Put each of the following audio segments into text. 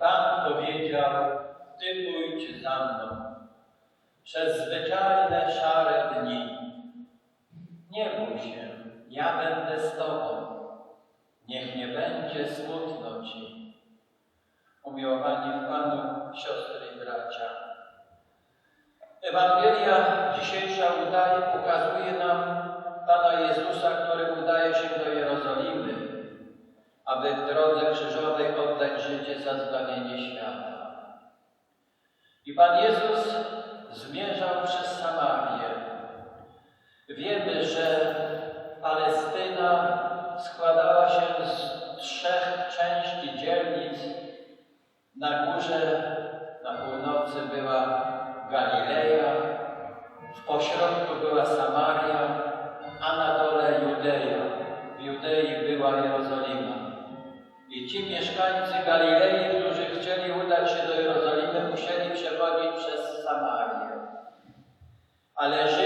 Pan powiedział, Ty pójdź za mną przez zwyczajne szare dni. Nie bój się, ja będę z Tobą. Niech nie będzie smutno Ci. Umiłowani w Panu, siostry i bracia. Ewangelia dzisiejsza udaje, pokazuje nam Pana Jezusa, który udaje się do Jerozolimy, aby w drodze krzyżowej oddać życie za zbawienie świata. I Pan Jezus zmierzał przez Samarię. Wiemy, że Palestyna składała się z trzech części dzielnic. Na górze, na północy była Galileja, w pośrodku była Samaria, Ale Żydzi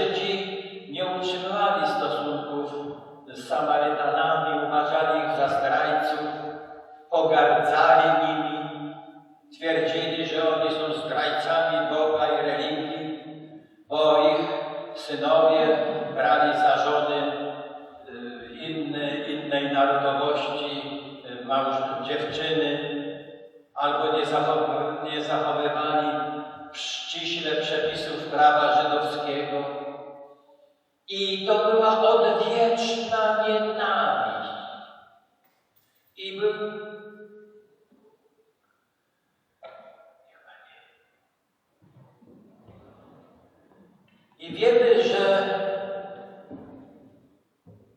I wiemy, że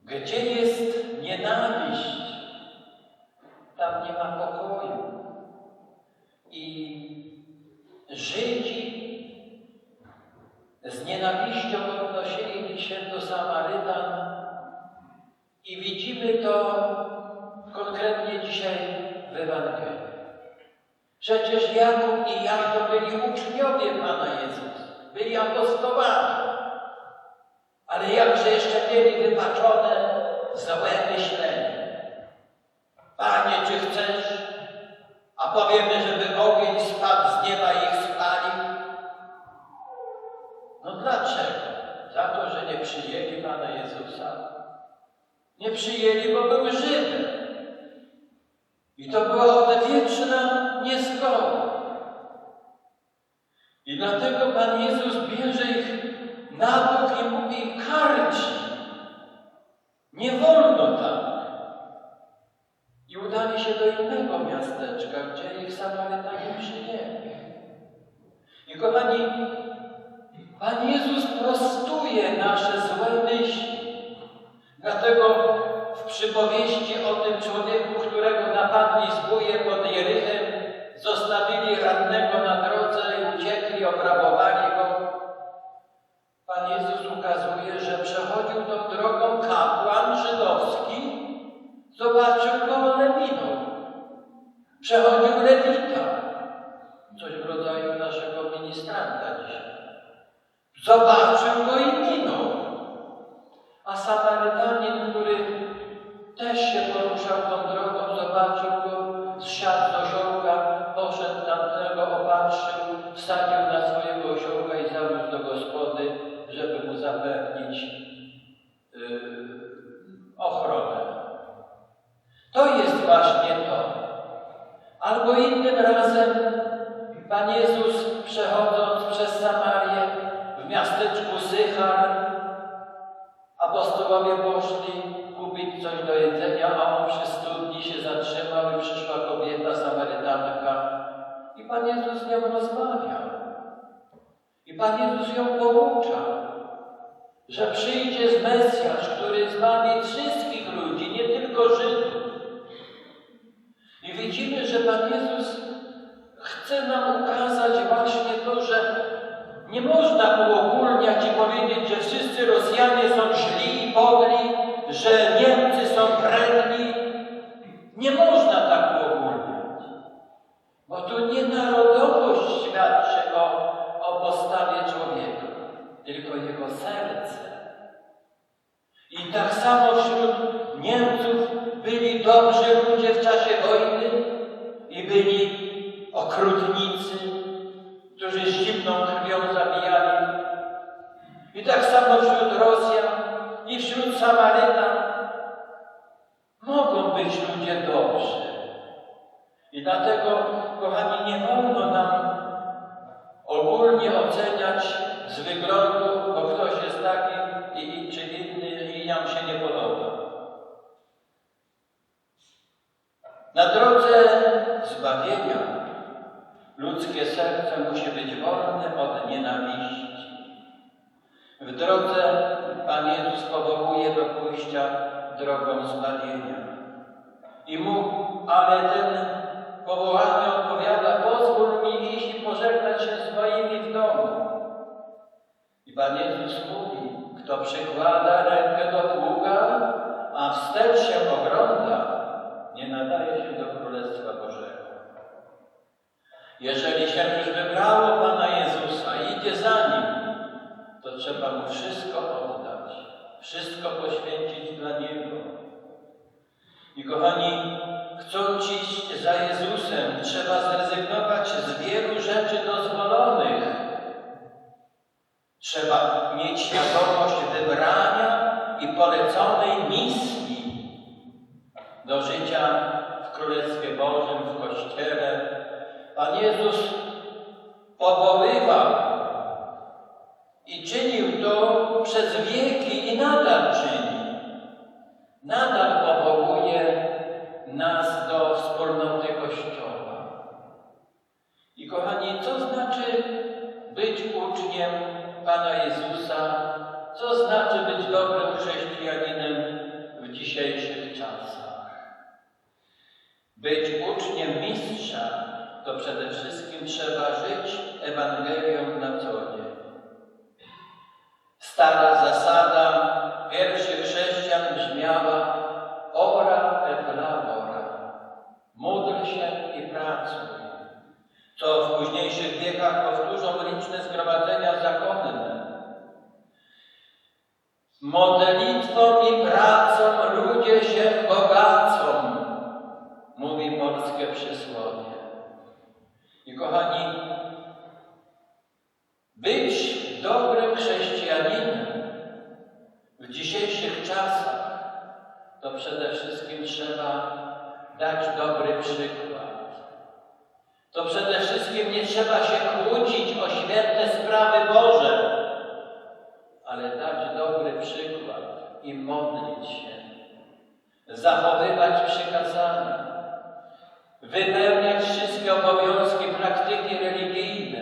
gdzie jest nienawiść, tam nie ma pokoju. I Żydzi z nienawiścią odnosili się do Samarytan i widzimy to konkretnie dzisiaj w Ewangelii. Przecież Jakub i Jan to byli uczniowie Pana Jezusa, byli apostołami. Ale jakże jeszcze mieli wypaczone złe myślenie. Panie, czy chcesz, a powiemy, żeby ogień spadł z nieba i ich spalił? No dlaczego? Za to, że nie przyjęli Pana Jezusa. Nie przyjęli, bo były Żydem. I to była odwieczna niezgoda. I dlatego Pan Jezus bierze ich na bok i mówi, karci. Nie wolno tak. I udali się do innego miasteczka, gdzie ich Samarytanie przyjęli. I kochani, Pan Jezus prostuje nasze złe myśli. Dlatego w przypowieści o tym człowieku, którego napadli zbóje pod Jerychem, zostawili rannego na drodze obrabowali go. Pan Jezus ukazuje, że przechodził tą drogą kapłan żydowski, zobaczył go, ale minął. Przechodził lewita, coś w rodzaju naszego ministranta dzisiaj. Zobaczył go i minął. A Samarytanin, Albo innym razem Pan Jezus przechodząc przez Samarię w miasteczku Sychar, apostołowie poszli kupić coś do jedzenia, a on przy studni się zatrzymał i przyszła kobieta Samarytanka i Pan Jezus z nią rozmawiał. I Pan Jezus ją pouczał, że przyjdzie z Mesjasz, który zbawi wszystkich ludzi, nie tylko Żydów. I widzimy, że Pan Jezus chce nam ukazać właśnie to, że nie można uogólniać i powiedzieć, że wszyscy Rosjanie są źli i podli, że Niemcy są wredni. Nie można tak uogólniać, bo tu nie narodowość świadczy o, o postawie człowieka, tylko jego serce. I tak samo Samarytan mogą być ludzie dobrzy. I dlatego, kochani, nie wolno nam ogólnie oceniać z wyglądu, bo ktoś jest taki i, czy inny i nam się nie podoba. Na drodze zbawienia ludzkie serce musi być wolne od nienawiści. W drodze Pan Jezus powołuje do pójścia drogą zbawienia. I mu, ale ten powołany odpowiada, pozwól mi iść i pożegnać się z moimi w domu. I Pan Jezus mówi, kto przykłada rękę do pługa, a wstecz się ogląda, nie nadaje się do Królestwa Bożego. Jeżeli się już wybrało Pana Jezusa i idzie za Nim, to trzeba Mu wszystko oddać, wszystko poświęcić dla Niego. I kochani, chcąc iść za Jezusem, trzeba zrezygnować z wielu rzeczy dozwolonych. Trzeba mieć świadomość wybrania i poleconej misji do życia w Królestwie Bożym, w Kościele. Pan Jezus powoływał i czynił przez wieki i nadal czyni. Nadal powołuje nas do wspólnoty Kościoła. I kochani, co znaczy być uczniem Pana Jezusa? Co znaczy być dobrym chrześcijaninem w dzisiejszych czasach? Być uczniem mistrza to przede wszystkim trzeba żyć Ewangelią na co dzień. Stara zasada pierwszych chrześcijan brzmiała ora et labora. Módl się i pracuj. Co w późniejszych wiekach powtórzą liczne zgromadzenia zakonne. Modlitwą i pracą ludzie się bogacą, mówi polskie przysłowie. I kochani, być dobrym chrześcijaninem w dzisiejszych czasach to przede wszystkim trzeba dać dobry przykład. To przede wszystkim nie trzeba się kłócić o święte sprawy Boże, ale dać dobry przykład i modlić się, zachowywać przykazania, wypełniać wszystkie obowiązki praktyki religijne,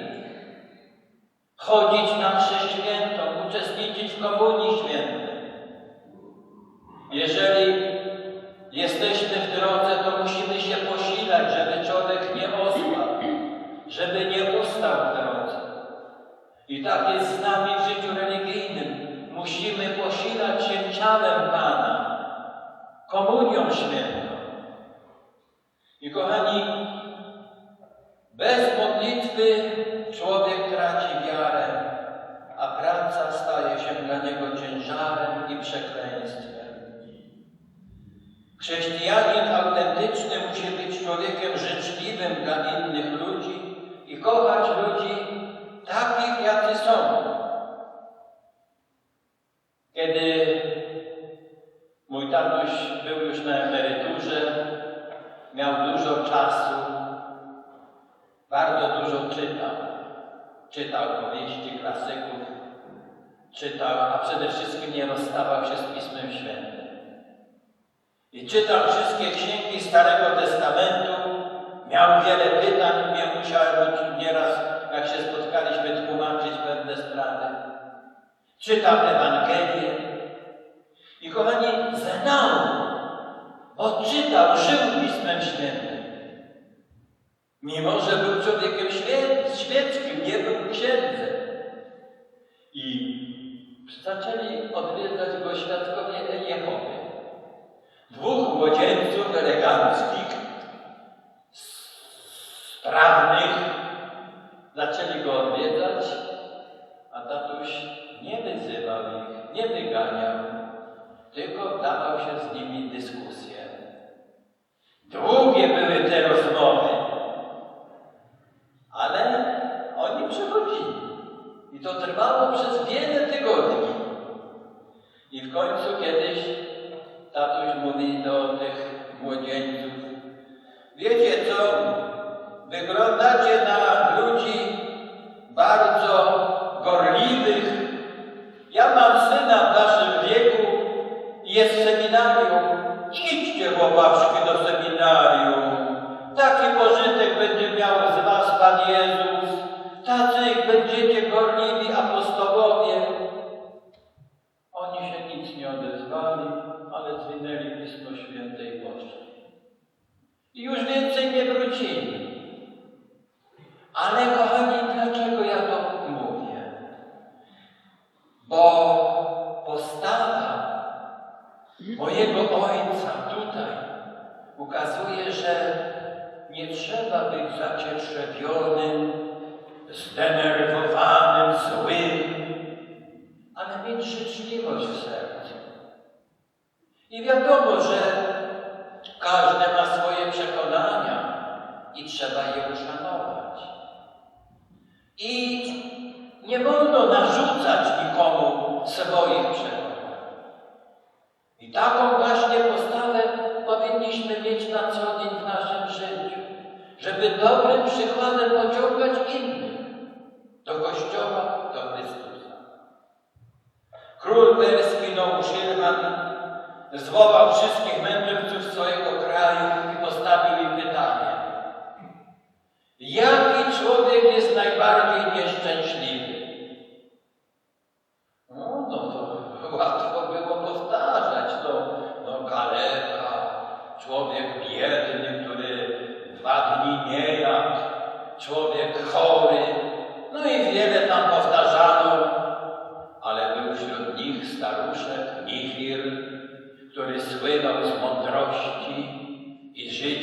chodzić na mszę świętą, uczestniczyć w komunii świętej. Jeżeli jesteśmy w drodze, to musimy się posilać, żeby człowiek nie osłabł, żeby nie ustał w drodze. I tak jest z nami. Musimy posilać się ciałem Pana, komunią świętą. I kochani, bez modlitwy człowiek traci wiarę, a praca staje się dla niego ciężarem i przekleństwem. Chrześcijanin autentyczny musi być człowiekiem życzliwym dla innych ludzi i kochać ludzi takich, jacy są. Kiedy mój tatuś był już na emeryturze, miał dużo czasu, bardzo dużo czytał. Czytał powieści klasyków, czytał, a przede wszystkim nie rozstawał się z Pismem Świętym. I czytał wszystkie księgi Starego Testamentu, miał wiele pytań, mnie musiałem nieraz, jak się spotkaliśmy, tłumaczyć pewne sprawy. Czytał Ewangelię i kochani, znał, odczytał, żył Pismem Świętym. Mimo, że był człowiekiem świe- świeckim, nie był księdzem. I zaczęli odwiedzać go świadkowie Jehowy. Dwóch młodzieńców eleganckich, sprawnych, zaczęli go odwiedzać, a tatuś nie wyzywał ich, nie wyganiał, tylko wdawał się z nimi dyskusję. Długie książki do seminarium. Taki pożytek będzie miał z was Pan Jezus. Tacy będziecie gorliwi apostołowie. Oni się nic nie odezwali, ale zwinęli Pismo Święte i. I już więcej nie wrócili. Ale kochani, dlaczego ja to mówię? Bo postawa mojego Ojca tutaj ukazuje, że nie trzeba być zacietrzewionym, zdenerwowanym, złym, ale mieć życzliwość w sercu. I wiadomo, że każdy ma swoje przekonania i trzeba je uszanować. I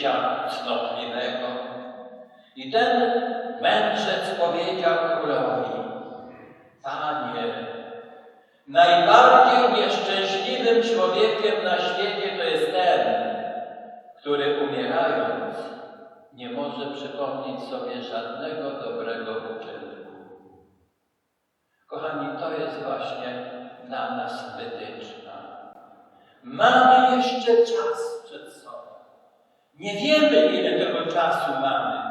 życia cnotliwego. I ten mędrzec powiedział królowi, Panie, najbardziej nieszczęśliwym człowiekiem na świecie to jest ten, który umierając nie może przypomnieć sobie żadnego dobrego uczynku. Kochani, to jest właśnie dla nas wytyczna. Mamy jeszcze czas. Nie wiemy, ile tego czasu mamy.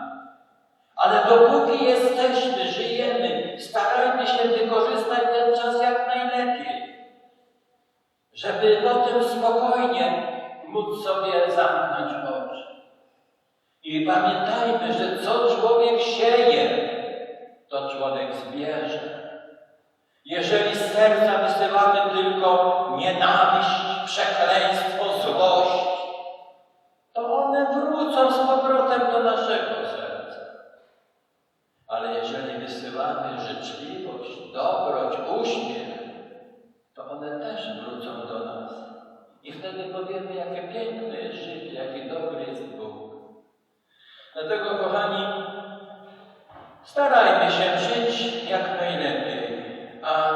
Ale dopóki jesteśmy, żyjemy, starajmy się wykorzystać ten czas jak najlepiej. Żeby potem spokojnie móc sobie zamknąć oczy. I pamiętajmy, że co człowiek sieje, to człowiek zbierze. Jeżeli z serca wysyłamy tylko nienawiść, przekleństwo, złość, to one wrócą z powrotem do naszego serca. Ale jeżeli wysyłamy życzliwość, dobroć, uśmiech, to one też wrócą do nas. I wtedy powiemy, jakie piękne jest życie, jaki dobry jest Bóg. Dlatego, kochani, starajmy się żyć jak najlepiej. A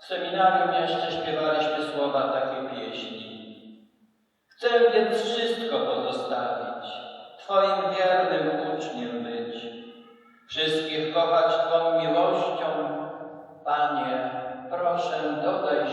w seminarium jeszcze śpiewaliśmy słowa takiej pieśni. Chcę więc wszystko pozostawić, Twoim wiernym uczniem być, wszystkich kochać Twą miłością. Panie, proszę dodaj